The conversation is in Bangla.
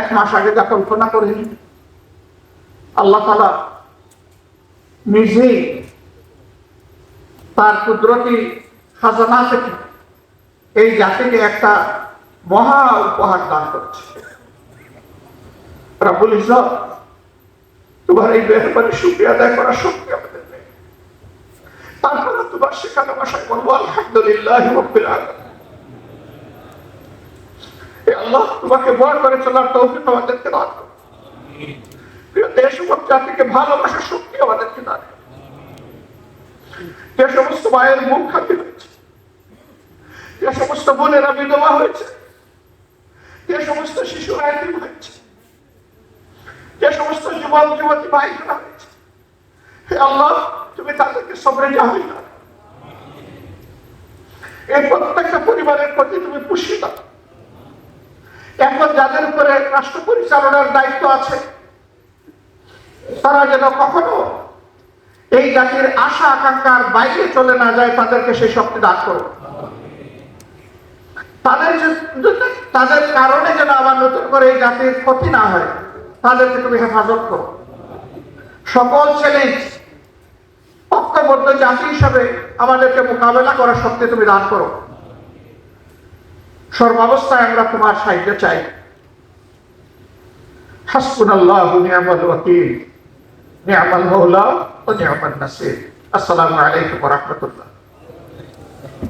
এক মাস আগে যা কল্পনা করেন, আল্লাহ তালা নিজেই তার কুদরতি খাজানা থেকে এই জাতিকে একটা মহা উপহার দান করছে। রাবুল ইজত তোমার এই মেহরবানি শুক্রিয়া আদায় করার শক্তি আমাদের তারপরে তোমার শেখানো ভাষায় বলব, আলহামদুলিল্লাহ আল্লাহ, তোমাকে ভয় করে চলার তৌফিক আমাদেরকে দান করো। প্রিয় দেশ এবং জাতিকে ভালোবাসার শক্তি আমাদেরকে দান। যে সমস্ত মায়ের মুখ খাতি হয়েছে, যে সমস্ত বোনেরা বিধবা হয়েছে, যে সমস্ত শিশুরা এতিম হয়েছে, যে সমস্ত যুবক, যুবতী ভাইরা হয়েছে, হে আল্লাহ, তুমি তাদেরকে সবরে জাহাই দাও। এই প্রত্যেকটা পরিবারের প্রতি তুমি পুষি দাও। এখন যাদের উপরে রাষ্ট্র পরিচালনার দায়িত্ব আছে, তারা যেন কখনো এই জাতির আশা, আকাঙ্ক্ষার বাইরে চলে না যায়, তাদেরকে সেই শক্তি দান করো তাদের তাদের কারণে যেন আবার নতুন করে এই জাতির ক্ষতি না হয়, তাদেরকে তুমি হেফাজত করো। সকল চ্যালেঞ্জ ঐক্যবদ্ধ জাতি হিসাবে আমাদেরকে মোকাবেলা করার শক্তি তুমি দান করো। সর্বাবস্থায় আমরা তোমার সাহিত্য চাই। নাসির। আসসালামু আলাইকুম রাহমাতুল্লাহ।